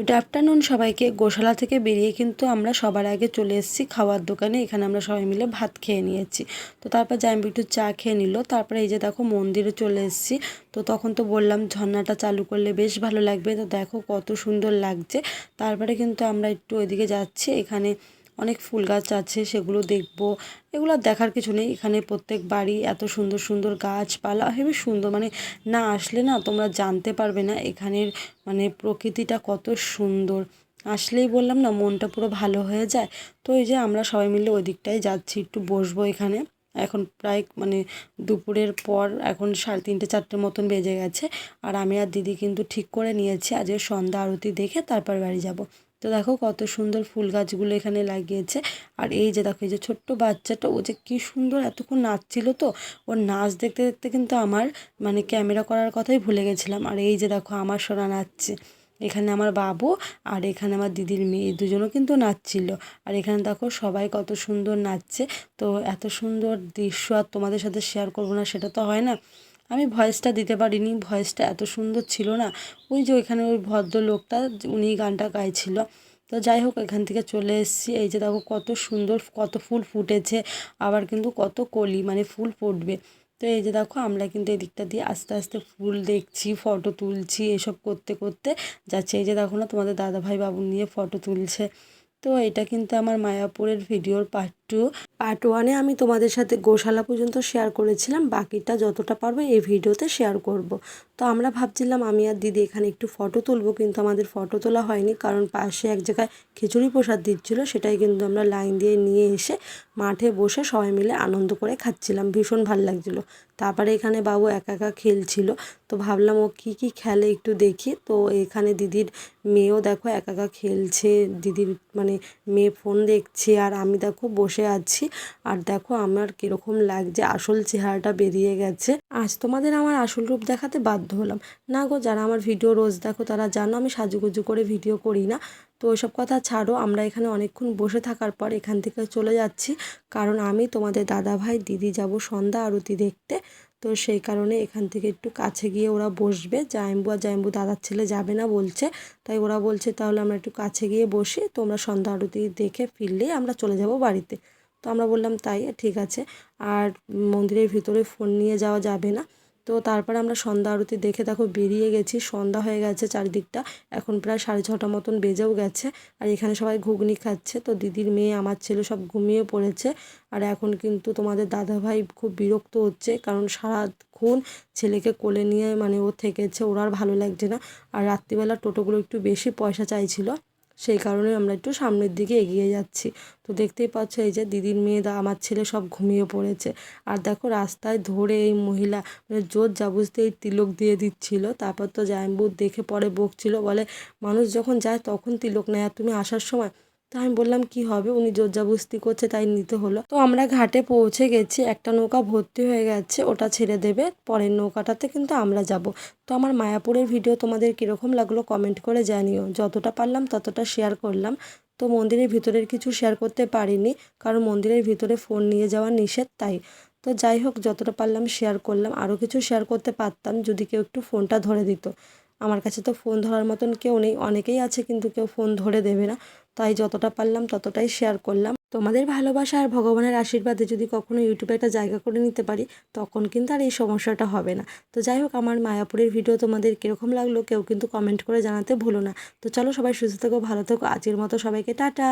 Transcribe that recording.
Good afternoon সবাইকে। গোশালা থেকে বেরিয়ে কিন্তু আমরা সবার আগে চলে এসেছি খাওয়ার দোকানে। এখানে আমরা সবাই মিলে ভাত খেয়ে নিয়েছি। তো তারপর জাইম্বি একটু চা খেয়ে নিল। তারপরে এই যে দেখো মন্দিরে চলে এসেছি। তো তখন তো বললাম ঝর্নাটা চালু করলে বেশ ভালো লাগবে। তো দেখো কত সুন্দর লাগছে। তারপরে কিন্তু আমরা একটু ওইদিকে যাচ্ছি। এখানে অনেক ফুল গাছ আছে, সেগুলো দেখব। এগুলো দেখার কিছু নেই। এখানে প্রত্যেক বাড়ি এত সুন্দর সুন্দর গাছপালা, হেবি সুন্দর। মানে না আসলে না তোমরা জানতে পারবে না এখানের মানে প্রকৃতিটা কত সুন্দর। আসলেই বললাম না, মনটা পুরো ভালো হয়ে যায়। তো এই যে আমরা সবাই মিলে ওই দিকটাই যাচ্ছি, একটু বসবো এখানে। এখন প্রায় মানে দুপুরের পর এখন সাড়ে তিনটে, চারটের মতন বেজে গেছে। আর আমি আর দিদি কিন্তু ঠিক করে নিয়েছি, আজকে সন্ধ্যা আরতি দেখে তারপর বাড়ি যাব। তো দেখো কত সুন্দর ফুল গাছগুলো এখানে লাগিয়েছে। আর এই যে দেখো, এই যে ছোট্ট বাচ্চাটা, ও যে কী সুন্দর এতক্ষণ নাচছিল তো। ওর নাচ দেখতে দেখতে কিন্তু আমার মানে ক্যামেরা করার কথাই ভুলে গেছিলাম। আর এই যে দেখো, আমার সোনা নাচছে। এখানে আমার বাবু আর এখানে আমার দিদির মেয়ে দুজনও কিন্তু নাচছিল। আর এখানে দেখো সবাই কত সুন্দর নাচছে। তো এত সুন্দর দৃশ্য আর তোমাদের সাথে শেয়ার করব না, সেটা তো হয় না। আমি ভয়েসটা দিতে পারিনি ভয়েসটা এত সুন্দর ছিল না। ওই যে ওইখানে ওই ভদ্রলোকটা, উনি গানটা গাইছিল। তো যাই হোক, এখান থেকে চলে এসেছি। এই যে দেখো কত সুন্দর, কত ফুল ফুটেছে। আবার কিন্তু কত কলি মানে ফুল ফুটবে। তো এই যে দেখো, আমরা কিন্তু এদিকটা দিকটা দিয়ে আস্তে আস্তে ফুল দেখছি ফটো তুলছি, এসব করতে করতে যাচ্ছে। এই যে দেখো না, তোমাদের দাদাভাই বাবু নিয়ে ফটো তুলছে। তো এটা কিন্তু আমার মায়াপুরের ভিডিওর পার্ট টু পার্ট ওয়ানে আমি তোমাদের সাথে গোশালা পর্যন্ত শেয়ার করেছিলাম। বাকিটা যতটা পারব এই ভিডিওতে শেয়ার করব। তো আমরা ভাবছিলাম আমি আর দিদি এখানে একটু ফটো তুলবো, কিন্তু আমাদের ফটো তোলা হয়নি, কারণ পাশে এক জায়গায় খিচুড়ি প্রসাদ দিচ্ছিল, সেটাই কিন্তু আমরা লাইন দিয়ে নিয়ে এসে মাঠে বসে সবাই মিলে আনন্দ করে খাচ্ছিলাম। ভীষণ ভালো লাগছিল। তারপরে এখানে বাবু একা একা খেলছিল, তো ভাবলাম ও কী কী খেলে একটু দেখি। তো এখানে দিদির মেয়েও দেখো একা একা খেলছে, দিদির মানে মেয়ে ফোন দেখছে, আর আমি দেখো বসে আছি। আর দেখো আমার কীরকম লাগছে, আসল চেহারাটা বেরিয়ে গেছে। আজ তোমাদের আমার আসল রূপ দেখাতে বাধ্য হলাম। না গো, যারা আমার ভিডিও রোজ দেখো তারা জানো আমি সাজুগুজু করে ভিডিও করি না। তো ওইসব কথা ছাড়ো, আমরা এখানে অনেকক্ষণ বসে থাকার পর এখান থেকে চলে যাচ্ছি। কারণ আমি তোমাদের দাদা ভাই দিদি যাব সন্ধ্যা আরতি দেখতে। তো সেই কারণে এখান থেকে একটু কাছে গিয়ে ওরা বসবে। জাইম্বু আর জাইম্বু দাদার ছেলে যাবে না বলছে। তাই ওরা বলছে তাহলে আমরা একটু কাছে গিয়ে বসি, তোমরা সন্ধ্যা আরতি দেখে ফিরলেই আমরা চলে যাব বাড়িতে। তো আমরা বললাম, তাই, ঠিক আছে। আর মন্দিরের ভিতরে ফোন নিয়ে যাওয়া যাবে না। তো তারপরে আমরা সন্ধ্যা আরতি দেখে দেখো বেরিয়ে গেছি। সন্ধ্যা হয়ে গেছে চারিদিকটা। এখন প্রায় সাড়ে ছটা মতন বেজেও গেছে। আর এখানে সবাই ঘুগনি খাচ্ছে। তো দিদির মেয়ে, আমার ছেলে সব ঘুমিয়ে পড়েছে। আর এখন কিন্তু তোমাদের দাদাভাই খুব বিরক্ত হচ্ছে। কারণ সারাক্ষণ ছেলেকে কোলে নিয়ে মানে ও থেকেছে। ওর আর ভালো লাগছে না। আর রাত্রিবেলা টোটোগুলো একটু বেশি পয়সা চাইছিল। সেই কারণে আমরা একটু সামনের দিকে এগিয়ে যাচ্ছি। তো দেখতেই পাচ্ছ এই যে দিদির মেয়ে দা, আমার ছেলে সব ঘুমিয়ে পড়েছে। আর দেখো রাস্তায় ধরে এই মহিলা মানে জোর জাবুজতে এই তিলক দিয়ে দিচ্ছিল। তারপর তো জায়ম্বুর দেখে পরে বকছিল, বলে, মানুষ যখন যায় তখন তিলক নেয়, আর তুমি আসার সময় তো আমি বললাম, কি হবে? উনি জোরজাবস্তি করছে, তাই নিতে হলো। তো আমরা ঘাটে পৌঁছে গেছি। একটা নৌকা ভর্তি হয়ে গেছে, ওটা ছেড়ে দেবে। পরের নৌকাটাতে কিন্তু আমরা যাব। তো আমার মায়াপুরের ভিডিও তোমাদের কীরকম লাগল কমেন্ট করে জানিও। যতটা পারলাম ততটা শেয়ার করলাম। তো মন্দিরের ভিতরের কিছু শেয়ার করতে পারিনি, কারণ মন্দিরের ভিতরে ফোন নিয়ে যাওয়া নিষেধ তাই। তো যাই হোক, যতটা পারলাম শেয়ার করলাম। আরও কিছু শেয়ার করতে পারতাম যদি কেউ একটু ফোনটা ধরে দিত। আমার কাছে তো ফোন ধরার মতন কেউ নেই, অনেকেই আছে কিন্তু কেউ ফোন ধরে দেবে না। তাই যতটা পারলাম ততটাই শেয়ার করলাম। তোমাদের ভালোবাসা আর ভগবানের আশীর্বাদে যদি কখনো ইউটিউবে একটা জায়গা করে নিতে পারি, তখন কিন্তু আর এই সমস্যাটা হবে না। তো যাই হোক, আমার মায়াপুরের ভিডিও তোমাদের কীরকম লাগল কেউ কিন্তু কমেন্ট করে জানাতে ভুলো না। তো চলো সবাই সুস্থ থেকো, ভালো থেকো। আজকের মতো সবাইকে টাটা।